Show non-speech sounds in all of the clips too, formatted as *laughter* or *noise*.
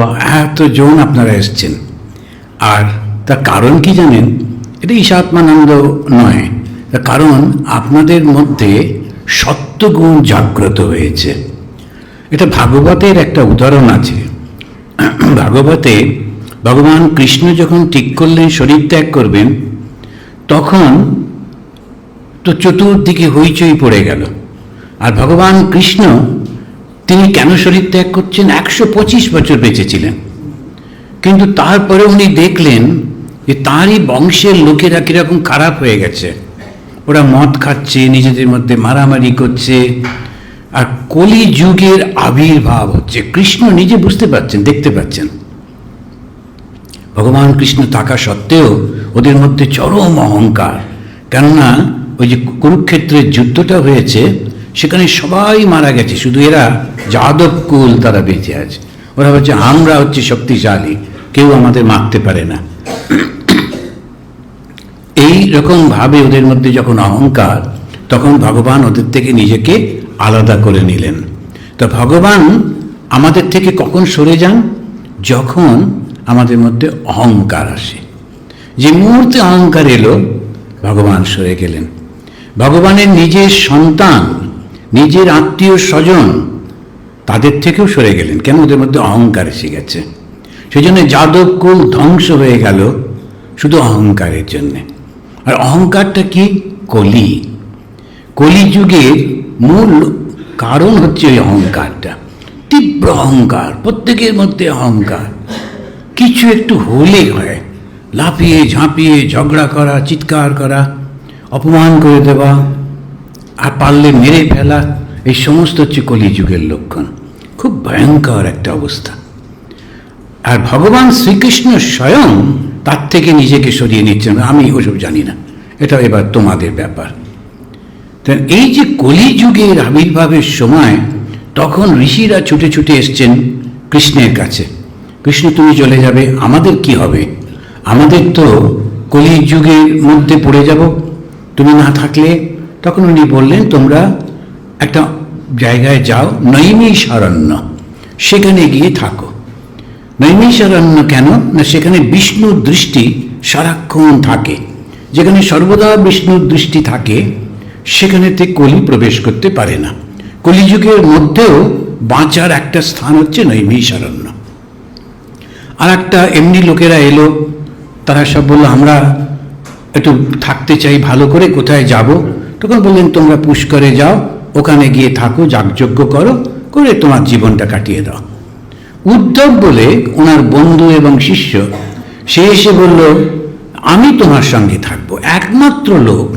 এতজন আপনারা এসছেন। আর তার কারণ কি জানেন? এটা ঈশাত্মানন্দ নয়। তার কারণ আপনাদের মধ্যে সত্যগুণ জাগ্রত হয়েছে। এটা ভাগবতের একটা উদাহরণ আছে। ভাগবতে ভগবান কৃষ্ণ যখন ঠিক করলেন, শরীর ত্যাগ করবেন, তখন তো চতুর্দিকে হইচই পড়ে গেল। আর ভগবান কৃষ্ণ তিনি কেন শরীর ত্যাগ করছেন? একশো পঁচিশ বছর বেঁচেছিলেন। কিন্তু তারপরে উনি দেখলেন যে তারই বংশের লোকেরা কীরকম খারাপ হয়ে গেছে। ওরা মদ খাচ্ছে, নিজেদের মধ্যে মারামারি করছে, আর কলি যুগের আবির্ভাব হচ্ছে। কৃষ্ণ নিজে বুঝতে পাচ্ছেন দেখতে পাচ্ছেন। ভগবান কৃষ্ণ থাকা সত্ত্বেও ওদের মধ্যে চরম অহংকার। কেননা ওই যে কুরুক্ষেত্রের যুদ্ধটা হয়েছে সেখানে সবাই মারা গেছে। শুধু এরা যাদব কুল তারা বেঁচে আছে। ওরা হচ্ছে আমরা হচ্ছে শক্তিশালী। কেউ আমাদের মারতে পারে না। এই রকম ভাবে ওদের মধ্যে যখন অহংকার, তখন ভগবান ওদের থেকে নিজেকে আলাদা করে নিলেন। তো ভগবান আমাদের থেকে কখন সরে যান? যখন আমাদের মধ্যে অহংকার আসে। যে মুহূর্তে অহংকার এলো, ভগবান সরে গেলেন। ভগবানের নিজের সন্তান নিজের আত্মীয় স্বজন তাদের থেকেও সরে গেলেন। কেন ওদের মধ্যে অহংকার এসে গেছে? সেই জন্য যাদব কুল ধ্বংস হয়ে গেল শুধু অহংকারের জন্যে। আর অহংকারটা কি? কলি। কলিযুগের মূল কারণ হচ্ছে ওই অহংকারটা। তীব্র অহংকার, প্রত্যেকের মধ্যে অহংকার। কিছু একটু হলে হয়। লাফিয়ে, ঝাঁপিয়ে, ঝগড়া করা, চিৎকার করা, অপমান করে দেওয়া আর পারলে মেরে ফেলা এই সমস্ত হচ্ছে কলিযুগের লক্ষণ। খুব ভয়ঙ্কর একটা অবস্থা। আর ভগবান শ্রীকৃষ্ণ স্বয়ং তার থেকে নিজেকে সরিয়ে নিচ্ছেন। আমি ওসব জানি না। এটা এবার তোমাদের ব্যাপার। এই যে কলিযুগের আবির্ভাবের সময়, তখন ঋষিরা ছুটে ছুটে এসছেন কৃষ্ণের কাছে। কৃষ্ণ, তুমি চলে যাবে, আমাদের কি হবে? আমাদের তো কলিযুগের মধ্যে পড়ে যাব। তুমি না থাকলে তখন উনি বললেন, তোমরা একটা জায়গায় যাও নৈমিষারণ্য সেখানে গিয়ে থাকো। নৈমিষারণ্য কেন? না, সেখানে বিষ্ণুর দৃষ্টি সারাক্ষণ থাকে। যেখানে সর্বদা বিষ্ণুর দৃষ্টি থাকে, সেখানেতে কলি প্রবেশ করতে পারে না। কলিযুগের মধ্যেও বাঁচার একটা স্থান হচ্ছে নৈমিষারণ্য আর একটা এমনি লোকেরা এলো, তারা সব বলল, আমরা একটু থাকতে চাই, ভালো করে, কোথায় যাব? তখন বললেন, তোমরা পুষ্করে যাও, ওখানে গিয়ে থাকো, যাগযজ্ঞ করো, করে তোমার জীবনটা কাটিয়ে দাও। উদ্ধব বলে ওনার বন্ধু এবং শিষ্য, সে এসে বলল, আমি তোমার সঙ্গে থাকব। একমাত্র লোক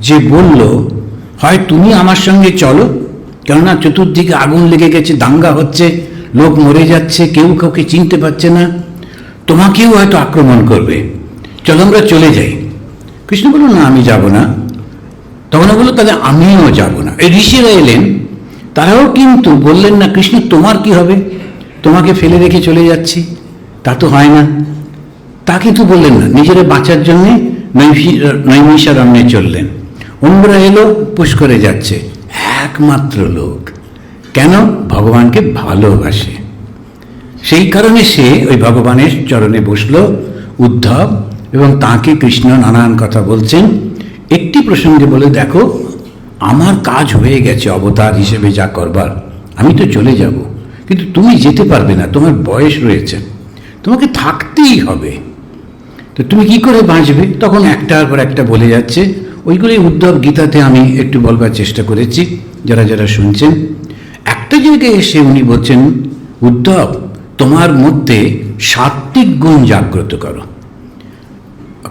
যে বলল, হয় তুমি আমার সঙ্গে চলো, কেননা চতুর্দিকে আগুন লেগে গেছে, দাঙ্গা হচ্ছে, লোক মরে যাচ্ছে, কেউ কাউকে চিনতে পারছে না, তোমাকেও হয়তো আক্রমণ করবে। চলো আমরা চলে যাই। কৃষ্ণ বলল, না, আমি যাব না। তখন বলল তাহলে আমিও যাব না। এই ঋষিরা এলেন, তারাও কিন্তু বললেন, না, কৃষ্ণ, তোমার কি হবে? তোমাকে ফেলে রেখে চলে যাচ্ছি। তা তো হয় না। তা কিন্তু বললেন না। নিজেরা বাঁচার জন্যে নৈমিষারণ্যে চললেন। অন্যরা এলো, পুষ্করে যাচ্ছে। একমাত্র লোক। কেন? ভগবানকে ভালোবাসে। সেই কারণে সে ওই ভগবানের চরণে বসল, উদ্ধব, এবং তাকে কৃষ্ণ নানান কথা বলছেন। একটি প্রসঙ্গে বলে, দেখো, আমার কাজ হয়ে গেছে অবতার হিসেবে যা করবার। আমি তো চলে যাব। কিন্তু তুমি যেতে পারবে না, তোমার বয়স রয়েছে। তোমাকে থাকতেই হবে। তো তুমি কি করে বাঁচবে? তখন একটার পর একটা বলে যাচ্ছে, ওইগুলোই উদ্ধব গীতাতে আমি একটু বলবার চেষ্টা করেছি, যারা যারা শুনছেন। একটা জায়গায় এসে উনি বলছেন, উদ্ধব, তোমার মধ্যে সাত্বিক গুণ জাগ্রত করো।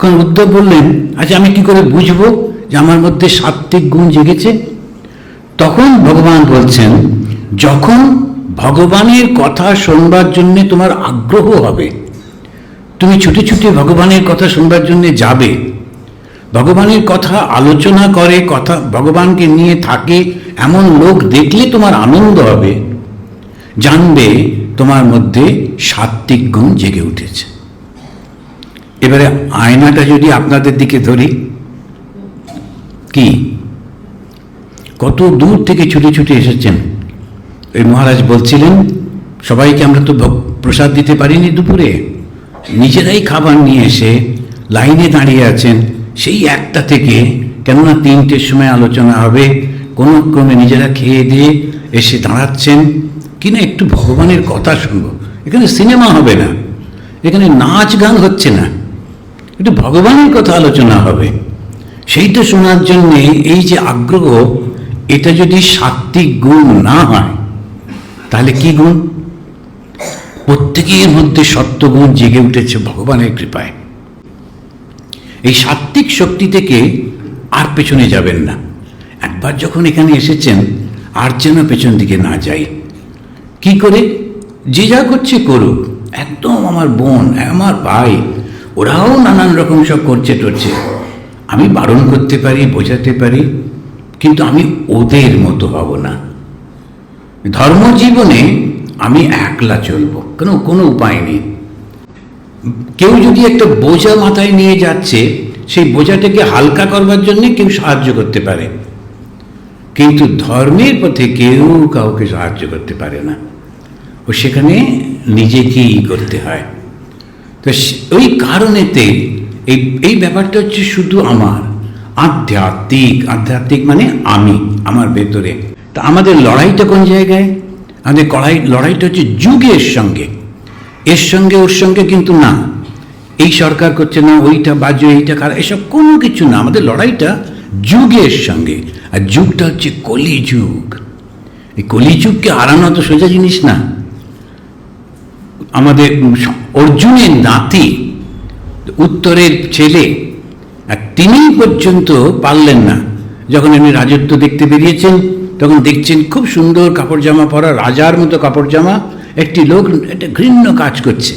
এখন উদ্ধব বললেন আচ্ছা আমি কি করে বুঝব যে আমার মধ্যে সাত্বিক গুণ জেগেছে? তখন ভগবান বলছেন, যখন ভগবানের কথা শুনবার জন্য তোমার আগ্রহ হবে, তুমি ছুটে ছুটে ভগবানের কথা শুনবার জন্য যাবে। ভগবানের কথা আলোচনা করে, কথা, ভগবানকে নিয়ে থাকে এমন লোক দেখলে তোমার আনন্দ হবে। জানবে তোমার মধ্যে সাত্বিক গুণ জেগে উঠেছে। এবারে আয়নাটা যদি আপনাদের দিকে ধরি, কি? কত দূর থেকে ছুটে ছুটে এসেছেন? ওই মহারাজ বলছিলেন, সবাইকে আমরা তো প্রসাদ দিতে পারিনি দুপুরে। নিজেরাই খাবার নিয়ে এসে লাইনে দাঁড়িয়ে আছেন। সেই একটা থেকে, কেননা তিনটের সময় আলোচনা হবে, কোনো ক্রমে নিজেরা খেয়ে দিয়ে এসে দাঁড়াচ্ছেন। কিনা একটু ভগবানের কথা শুনব? এখানে সিনেমা হবে না। এখানে নাচ গান হচ্ছে না। একটু ভগবানের কথা আলোচনা হবে। সেইটা শোনার জন্যে এই যে আগ্রহ, এটা যদি সাত্বিক গুণ না হয়, তাহলে কি গুণ? প্রত্যেকের মধ্যে সত্যগুণ জেগে উঠেছে ভগবানের কৃপায়। এই সাত্বিক শক্তি থেকে আর পেছনে যাবেন না। একবার যখন এখানে এসেছেন, আর যেন পেছন দিকে না যাই। কি করে? যে যা করছে করুক। একদম আমার বোন, আমার ভাই ওরাও নানান রকম সব করছে টরছে। আমি বারণ করতে পারি, বোঝাতে পারি, কিন্তু আমি ওদের মতো হব না। ধর্মজীবনে আমি একলা চলবো, কেন, কোনো উপায় নেই। কেউ যদি একটা বোঝা মাথায় নিয়ে যাচ্ছে, সেই বোঝাটাকে হালকা করবার জন্য কেউ সাহায্য করতে পারে। কিন্তু ধর্মের পথে কেউ কাউকে সাহায্য করতে পারে না। ও সেখানে নিজেকেই করতে হয়। তো ওই কারণেতে এই এই ব্যাপারটা হচ্ছে শুধু আমার। আধ্যাত্মিক আধ্যাত্মিক মানে আমি, আমার ভেতরে। তা আমাদের লড়াইটা কোন জায়গায়? আমাদের কড়াই, লড়াইটা হচ্ছে যুগের সঙ্গে। এর সঙ্গে, ওর সঙ্গে কিন্তু না। এই সরকার করছে না, ওইটা বাজে, এইটা খারাপ, এসব কোনো কিছু না। আমাদের লড়াইটা যুগের সঙ্গে। আর যুগটা হচ্ছে কলিযুগ। এই কলিযুগকে হারানো তো সোজা জিনিস না। আমাদের অর্জুনের নাতি, উত্তরের ছেলে তিনি পর্যন্ত পারলেন না। যখন এমনি রাজত্ব দেখতে বেরিয়েছেন, তখন দেখছেন খুব সুন্দর কাপড় জামা পরা, রাজার মতো কাপড় জামা একটি লোক একটা ঘৃণ্য কাজ করছে।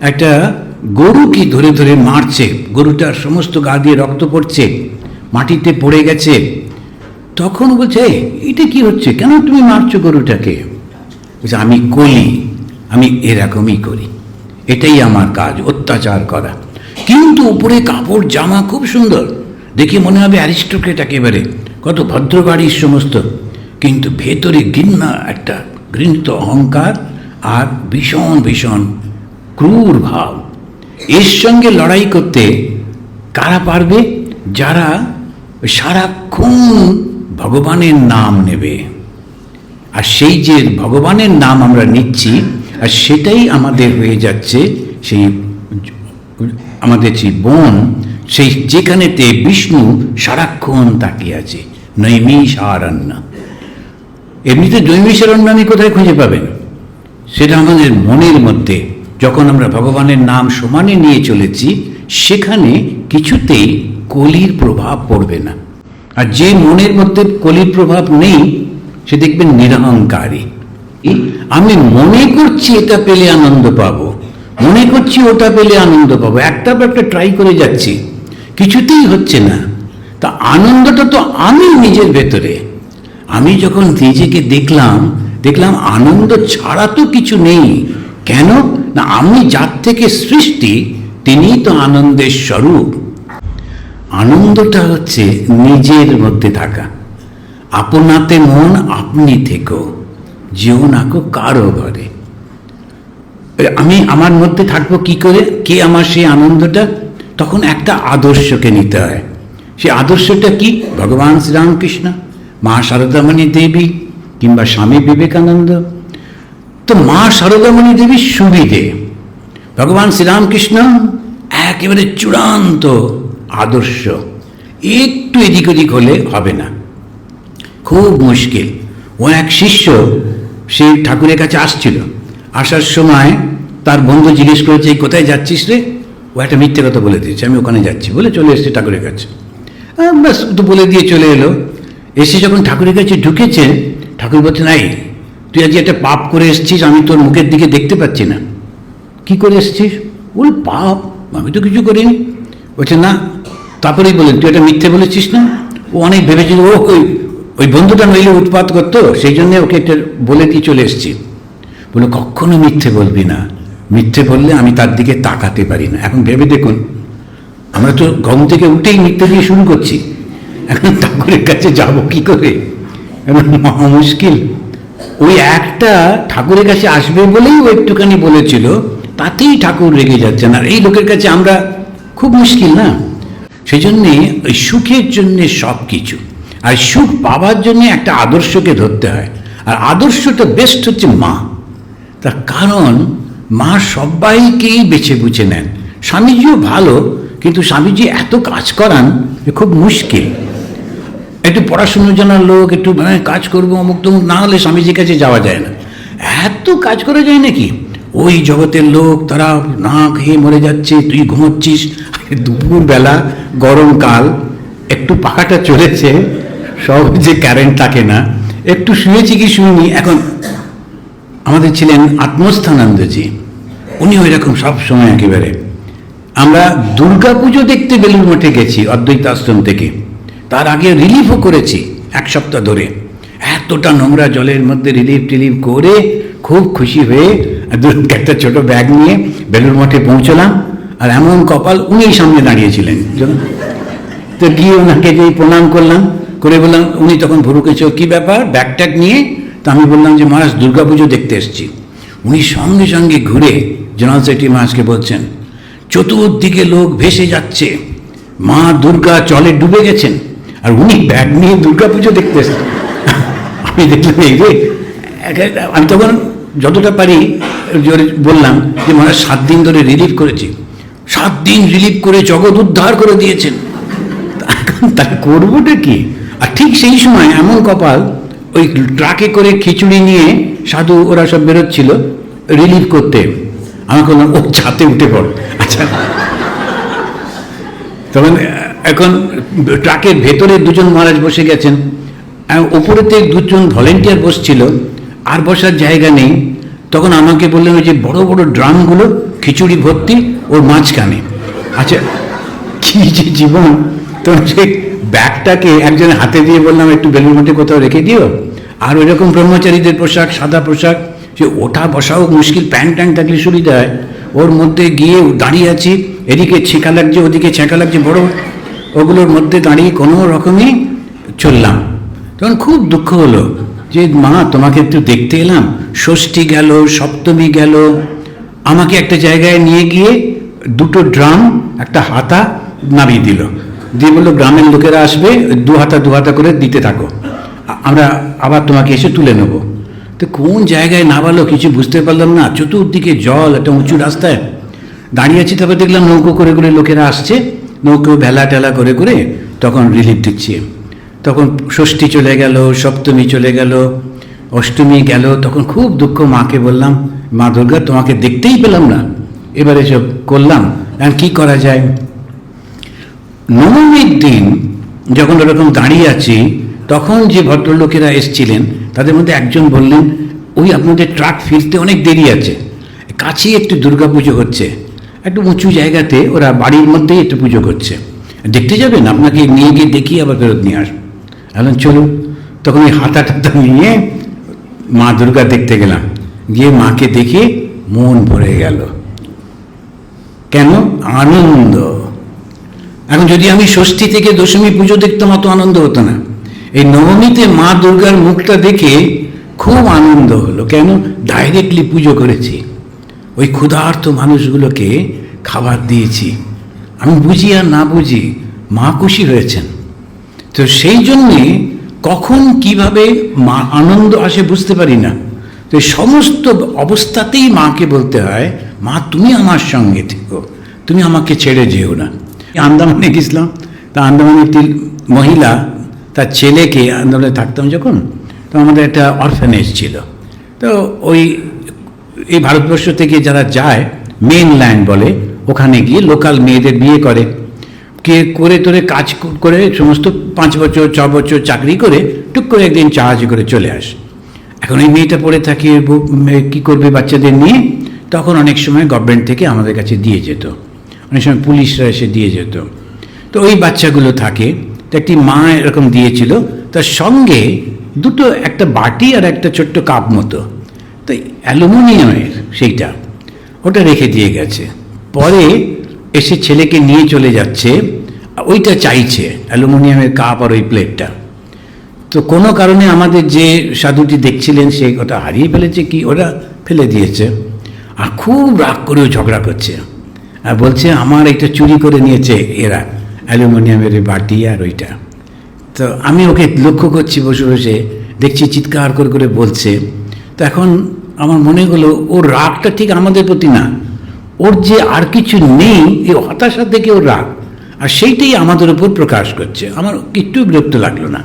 একটা গরুকে ধরে ধরে মারছে, গরুটার সমস্ত গা দিয়ে রক্ত পড়ছে, মাটিতে পড়ে গেছে। তখন বলছে এটা কি হচ্ছে? কেন তুমি মারছো গরুটাকে? বলছে, আমি কলি। আমি এরকমই করি। এটাই আমার কাজ, অত্যাচার করা। কিন্তু উপরে কাপড়, জামা খুব সুন্দর। দেখে মনে হবে অ্যারিস্টোক্রেট একেবারে। কত ভদ্র বাড়ির সমস্ত। কিন্তু ভেতরে ঘৃণা, একটা ঘৃণিত অহংকার আর ভীষণ ভীষণ ক্রূর ভাব। এর সঙ্গে লড়াই করতে কারা পারবে? যারা সারাক্ষণ ভগবানের নাম নেবে। আর সেই যে ভগবানের নাম আমরা নিচ্ছি আর সেটাই আমাদের হয়ে যাচ্ছে সেই আমাদের যে বন, সেই যেখানেতে বিষ্ণু সারাক্ষণ তাকিয়ে আছে। নৈমিষারণ্য এমনিতে নৈমিষারণ্য আমি কোথায় খুঁজে পাবেন? সেটা আমাদের মনের মধ্যে। যখন আমরা ভগবানের নাম সমানে নিয়ে চলেছি, সেখানে কিছুতেই কলির প্রভাব পড়বে না। আর যে মনের মধ্যে কলির প্রভাব নেই, সে দেখবেন নিরহংকারী। আমি মনে করছি এটা পেলে আনন্দ পাবো। মনে করছি ওটা পেলে আনন্দ পাবো। একটা পর একটা ট্রাই করে যাচ্ছি। কিছুতেই হচ্ছে না। তা আনন্দটা তো আমি নিজের ভেতরে। আমি যখন নিজেকে দেখলাম দেখলাম আনন্দ ছাড়া তো কিছু নেই। কেন? না, আমি যার থেকে সৃষ্টি, তিনিই তো আনন্দের স্বরূপ। আনন্দটা হচ্ছে নিজের মধ্যে থাকা। আপনাতে মন, আপনি থেকো যেও নাকো কারও ঘরে। আমি আমার মধ্যে থাকব কি করে? কে আমার সেই আনন্দটা? তখন একটা আদর্শকে নিতে হয়। সেই আদর্শটা কি? ভগবান শ্রীরামকৃষ্ণ, মা শারদামণি দেবী কিংবা স্বামী বিবেকানন্দ। তো মা শারদামণি দেবীর সুবিধে। ভগবান শ্রীরামকৃষ্ণ একেবারে চূড়ান্ত আদর্শ। একটু এদিক ওদিক হলে হবে না। খুব মুশকিল। ও এক শিষ্য সেই ঠাকুরের কাছে আসছিল। আসার সময় তার বন্ধু জিজ্ঞেস করেছে, "এই কোথায় যাচ্ছিস রে? ও একটা মিথ্যে কথা বলে দিয়েছে, আমি ওখানে যাচ্ছি। বলে চলে এসেছে ঠাকুরের কাছে। ব্যাস তো বলে দিয়ে চলে এলো। এসে যখন ঠাকুরের কাছে ঢুকেছে, ঠাকুর বলছে, নাই, তুই আজ একটা পাপ করে এসেছিস, আমি তোর মুখের দিকে দেখতে পাচ্ছি না। কি করে এসেছিস? বল পাপ আমি তো কিছু করিনি। বলছে, না, তারপরেই বলেন তুই একটা মিথ্যে বলেছিস না? ও অনেক ভেবেছিল ও ওই বন্ধুটা নইলে উৎপাত করতো, সেই জন্য ওকে একটা বলে দিয়ে চলে এসেছি। বলে, কখনো মিথ্যে বলবি না। মিথ্যে বললে আমি তার দিকে তাকাতে পারি না। এখন ভেবে দেখুন, আমরা তো গম থেকে উঠেই মিথ্যে দিয়ে শুরু করছি। এখন ঠাকুরের কাছে যাব কি করে? মহা মুশকিল। ওই একটা ঠাকুরের কাছে আসবে বলেই ও একটুখানি বলেছিল, তাতেই ঠাকুর রেগে যাচ্ছেন। আর এই লোকের কাছে আমরা খুব মুশকিল না? সেই জন্যে ওই সুখের জন্যে সব কিছু আর সুখ পাওয়ার জন্য একটা আদর্শকে ধরতে হয়। আর আদর্শটা বেস্ট হচ্ছে মা। তার কারণ, মা সবাইকেই বেছে বুঝে নেন। স্বামীজিও ভালো, কিন্তু স্বামীজি এত কাজ করান যে খুব মুশকিল। একটু পড়াশুনো জানার লোক, একটু মানে কাজ করব অমুক তমুক, না হলে স্বামীজির কাছে যাওয়া যায় না। এত কাজ করা যায় নাকি? ওই জগতের লোক, তারা না খেয়ে মরে যাচ্ছে, তুই ঘুমোচ্ছিস। দুপুরবেলা, গরমকাল, একটু পাখাটা চলেছে। যে কারেন্ট থাকে না, একটু শুয়েছি কি শুনিনি, এখন আমাদের ছিলেন আত্মস্থানন্দজি, উনি ওই রকম সবসময় একেবারে। আমরা দুর্গা পুজো দেখতে বেলুর মঠে গেছি অদ্বৈত আশ্রম থেকে, তার আগে রিলিফও করেছি এক সপ্তাহ ধরে। এতটা নোংরা জলের মধ্যে রিলিফ টিলিফ করে খুব খুশি হয়ে একটা ছোট ব্যাগ নিয়ে বেলুর মঠে পৌঁছলাম, আর এমন কপাল উনি সামনে দাঁড়িয়েছিলেন। তো গিয়ে ওনাকে যেই প্রণাম করলাম করে বললাম, উনি তখন ভুরু কেছে কী ব্যাপার? ব্যাগ ট্যাগ নিয়ে? তো আমি বললাম যে, মহারাজ, দুর্গাপুজো দেখতে এসেছি। উনি সঙ্গে সঙ্গে ঘুরে জেনারেল সেক্রেটারি মহারাজকে বলছেন, চতুর্দিকে লোক ভেসে যাচ্ছে। মা দুর্গা জলে ডুবে গেছেন, আর উনি ব্যাগ নিয়ে দুর্গাপুজো দেখতে এসেছেন। *laughs* আমি দেখলাম, এই রে আমি তখন যতটা পারি বললাম যে, মহারাজ, সাত দিন ধরে রিলিফ করেছি। সাত দিন রিলিফ করে জগৎ উদ্ধার করে দিয়েছেন। তা করবোটা কি? আর ঠিক সেই সময় এমন কপাল, ওই ট্রাকে করে খিচুড়ি নিয়ে সাধু ওরা সব বেরোচ্ছিল রিলিফ করতে। আমি বললাম ও ছাতে উঠে পড়। আচ্ছা। তখন, এখন ট্রাকের ভেতরে দুজন মহারাজ বসে গেছেন। ওপরেতে দুজন ভলেন্টিয়ার বসছিল, আর বসার জায়গা নেই। তখন আমাকে বললেন, ওই যে বড় বড় ড্রামগুলো, খিচুড়ি ভর্তি, ওর মাঝখানে। আচ্ছা কি যে জীবন! তো সেই ব্যাগটাকে একজনের হাতে দিয়ে বললাম, একটু বেলুর মধ্যে কোথাও রেখে দিও। আর ওই রকম ব্রহ্মচারীদের পোশাক, সাদা পোশাক যে ওঠা বসাও মুশকিল প্যান্ট ট্যান্ট থাকলে সুবিধা হয় ওর মধ্যে গিয়ে দাঁড়িয়ে আছি, এদিকে ছেঁকা লাগছে, ওদিকে ছেঁকা লাগছে, বড়। ওগুলোর মধ্যে দাঁড়িয়ে কোনো রকমই চললাম। তখন খুব দুঃখ হলো যে, মা, তোমাকে একটু দেখতে এলাম। ষষ্ঠী গেল, সপ্তমী গেল। আমাকে একটা জায়গায় নিয়ে গিয়ে দুটো ড্রাম, একটা হাতা নামিয়ে দিল। দিয়ে বলল, গ্রামের লোকেরা আসবে দু হাতা দু হাতা করে দিতে থাকো। আমরা আবার তোমাকে এসে তুলে নেব। তো কোন জায়গায় না নামালো কিছু বুঝতে পারলাম না। চতুর্দিকে জল, একটা উঁচু রাস্তায় দাঁড়িয়ে আছি, তারপর দেখলাম নৌকো করে করে লোকেরা আসছে। নৌকো ভেলা টেলা করে করে তখন রিলিফ দিচ্ছে। তখন ষষ্ঠী চলে গেল, সপ্তমী চলে গেল, অষ্টমী গেল। তখন খুব দুঃখ মাকে বললাম, মা দুর্গা, তোমাকে দেখতেই পেলাম না। এবারে সব করলাম, এখন কি করা যায়? নবমীর দিন যখন ওরকম দাঁড়িয়ে আছি, তখন যে ভদ্রলোকেরা এসছিলেন, তাদের মধ্যে একজন বললেন, ওই আপনাদের ট্রাক ফিরতে অনেক দেরি আছে। কাছেই একটু দুর্গাপুজো হচ্ছে। একটু উঁচু জায়গাতে ওরা বাড়ির মধ্যেই একটু পুজো করছে। দেখতে যাবেন, আপনাকে নিয়ে গিয়ে দেখিয়ে আবার ফেরত নিয়ে আসব। এখন চলুন। তখন ওই হাতা টাতা নিয়ে মা দুর্গা দেখতে গেলাম। গিয়ে মাকে দেখে মন ভরে গেল। কেন? আনন্দ। এখন যদি আমি ষষ্ঠী থেকে দশমী পুজো দেখতাম, অত আনন্দ হতো না। এই নবমীতে মা দুর্গার মুখটা দেখে খুব আনন্দ হলো। কেন? ডাইরেক্টলি পুজো করেছি। ওই ক্ষুধার্ত মানুষগুলোকে খাবার দিয়েছি। আমি বুঝি আর না বুঝি, মা খুশি হয়েছেন। তো সেই জন্যে কখন কীভাবে মা আনন্দ আসে বুঝতে পারি না। তো সমস্ত অবস্থাতেই মাকে বলতে হয়, মা, তুমি আমার সঙ্গে থেকো। তুমি আমাকে ছেড়ে যেও না। আন্দামানে গেছিলাম তা আন্দামানে একটি মহিলা তার ছেলেকে আন্দামানে থাকতাম যখন, তো আমাদের একটা অরফানেজ ছিল। তো ওই, এই ভারতবর্ষ থেকে যারা যায় মেন ল্যান্ড বলে, ওখানে গিয়ে লোকাল মেয়েদের বিয়ে করে। কে করে তোরে কাজ করে সমস্ত পাঁচ বছর, ছ বছর চাকরি করে, টুক করে একদিন জাহাজে করে চলে আসে। এখন এই মেয়েটা পড়ে থাকে কি করবে বাচ্চাদের নিয়ে? তখন অনেক সময় গভর্নমেন্ট থেকে আমাদের কাছে দিয়ে যেত। অনেক সময় পুলিশরা এসে দিয়ে যেত। তো ওই বাচ্চাগুলো থাকে, তো একটি মা এরকম দিয়েছিল, তার সঙ্গে দুটো একটা বাটি আর একটা ছোট্ট কাপ মতো। তো অ্যালুমিনিয়ামের সেইটা, ওটা রেখে দিয়ে গেছে। পরে এসে ছেলেকে নিয়ে চলে যাচ্ছে ওইটা চাইছে, অ্যালুমিনিয়ামের কাপ আর ওই প্লেটটা। তো কোনো কারণে আমাদের যে সাধুটি দেখছিলেন, সে ওটা হারিয়ে ফেলেছে কি? ওরা ফেলে দিয়েছে। আর খুব রাগ করেও ঝগড়া করছে। আর বলছে, আমার এটা চুরি করে নিয়েছে এরা, অ্যালুমিনিয়ামের বাটি আর ওইটা। তো আমি ওকে লক্ষ্য করছি বসে বসে, দেখছি চিৎকার করে করে বলছে, তো এখন আমার মনে হলো, ওর রাগটা ঠিক আমাদের প্রতি না। ওর যে আর কিছু নেই, এই হতাশা থেকে ওর রাগ। আর সেইটাই আমাদের উপর প্রকাশ করছে। আমার একটু বিরক্ত লাগল না।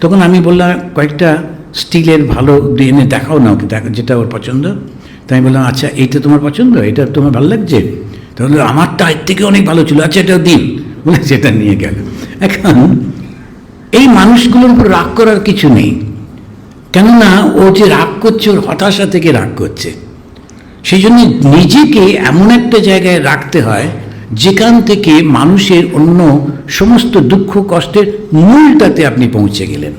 তখন আমি বললাম, কয়েকটা স্টিলের ভালো এনে দেখাও না ওকে, দেখা, যেটা ওর পছন্দ? তাই আমি বললাম আচ্ছা এইটা তোমার পছন্দ? এটা তোমার ভালো লাগছে? তাহলে আমারটা এর থেকে অনেক ভালো ছিল। আচ্ছা এটা দিন। বলে সেটা নিয়ে গেল। এখন এই মানুষগুলোর উপর রাগ করার কিছু নেই। কেননা ও যে রাগ করছে, ওর হতাশা থেকে রাগ করছে। সেই জন্য নিজেকে এমন একটা জায়গায় রাখতে হয়, যেখান থেকে মানুষের অন্য সমস্ত দুঃখ কষ্টের মূলটাতে আপনি পৌঁছে গেলেন।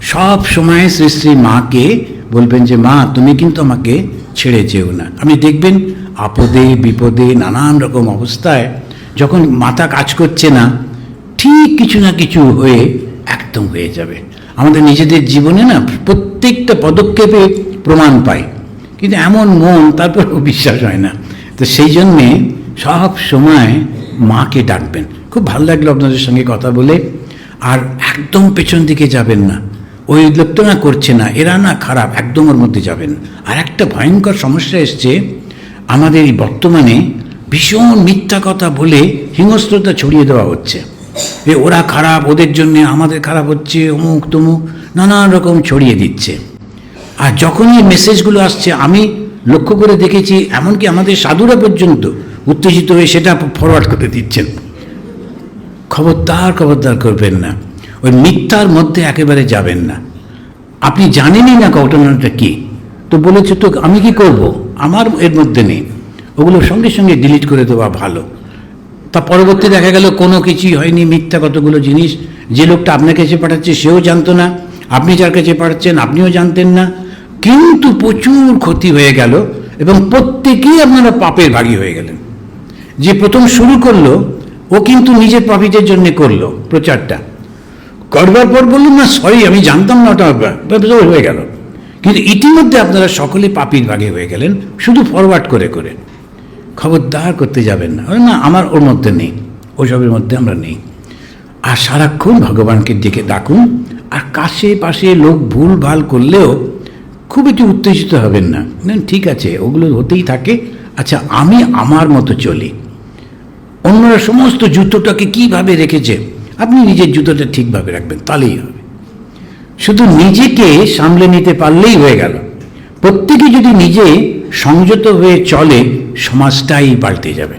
সব সময় শ্রী শ্রী মাকে বলবেন যে, মা, তুমি কিন্তু আমাকে ছেড়ে যেও না। আপনি দেখবেন আপদে, বিপদে, নানান রকম অবস্থায় যখন মাথা কাজ করছে না, ঠিক কিছু না কিছু হয়ে একদম হয়ে যাবে। আমাদের নিজেদের জীবনে না প্রত্যেকটা পদক্ষেপে প্রমাণ পাই। কিন্তু এমন মন তারপরেও বিশ্বাস হয় না। তো সেই জন্যে সব সময় মাকে ডাকবেন। খুব ভালো লাগল আপনাদের সঙ্গে কথা বলে। আর একদম পেছন দিকে যাবেন না। ওই লোকটা না করছে না, এরা না খারাপ, একদম ওর মধ্যে যাবেন। আর একটা ভয়ঙ্কর সমস্যা এসছে আমাদের এই বর্তমানে ভীষণ মিথ্যা কথা বলে হিংস্রতা ছড়িয়ে দেওয়া হচ্ছে। যে ওরা খারাপ, ওদের জন্যে আমাদের খারাপ হচ্ছে, অমুক তমুক, নানান রকম ছড়িয়ে দিচ্ছে। আর যখনই মেসেজগুলো আসছে, আমি লক্ষ্য করে দেখেছি, এমনকি আমাদের সাধুরা পর্যন্ত উত্তেজিত হয়ে সেটা ফরওয়ার্ড করে দিচ্ছেন। খবরদার খবরদার করবেন না। ওই মিথ্যার মধ্যে একেবারে যাবেন না। আপনি জানেনই না ঘটনাটা কি? তো বলেছে, তো আমি কি করব? আমার এর মধ্যে নেই। ওগুলো সঙ্গে সঙ্গে ডিলিট করে দেওয়া ভালো। তা পরবর্তী দেখা গেল, কোনো কিছুই হয়নি, মিথ্যা কতগুলো জিনিস। যে লোকটা আপনার কাছে পাঠাচ্ছে, সেও জানতো না। আপনি যার কাছে পাঠাচ্ছেন, আপনিও জানতেন না। কিন্তু প্রচুর ক্ষতি হয়ে গেল এবং প্রত্যেকেই আপনারা পাপের ভাগী হয়ে গেলেন। যে প্রথম শুরু করল, ও কিন্তু নিজের প্রফিটের জন্য করল প্রচারটা। করবার পর বললাম না সরি আমি জানতাম না ওটা হয়ে গেল। কিন্তু ইতিমধ্যে আপনারা সকলে পাপির ভাগে হয়ে গেলেন, শুধু ফরওয়ার্ড করে করে। খবরদার করতে যাবেন না। না, আমার ওর মধ্যে নেই। ওসবের মধ্যে আমরা নেই। আর সারাক্ষণ ভগবানকে ডেকে ডাকুন, আর কাছে পাশে লোক ভুল ভালো করলেও খুব একটু উত্তেজিত হবেন না, ঠিক আছে, ওগুলো হতেই থাকে। আচ্ছা আমি আমার মতো চলি। অন্যরা সমস্ত জুতোটাকে কীভাবে রেখেছে? আপনি নিজের জুতোটা ঠিকভাবে রাখবেন, তাহলেই হবে। শুধু নিজেকে সামলে নিতে পারলেই হয়ে গেল। প্রত্যেকে যদি নিজে সংযত হয়ে চলে, সমাজটাই পাল্টে যাবে।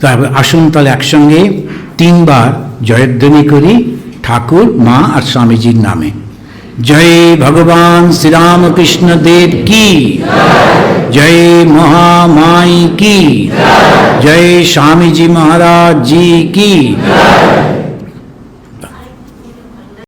তারপর আসুন তাহলে একসঙ্গে তিনবার জয়ধ্বনি করি ঠাকুর, মা আর স্বামীজির নামে। জয় ভগবান শ্রীরামকৃষ্ণ দেব কি? জয় মহামাই কি? জয় স্বামীজি মহারাজ জি কি?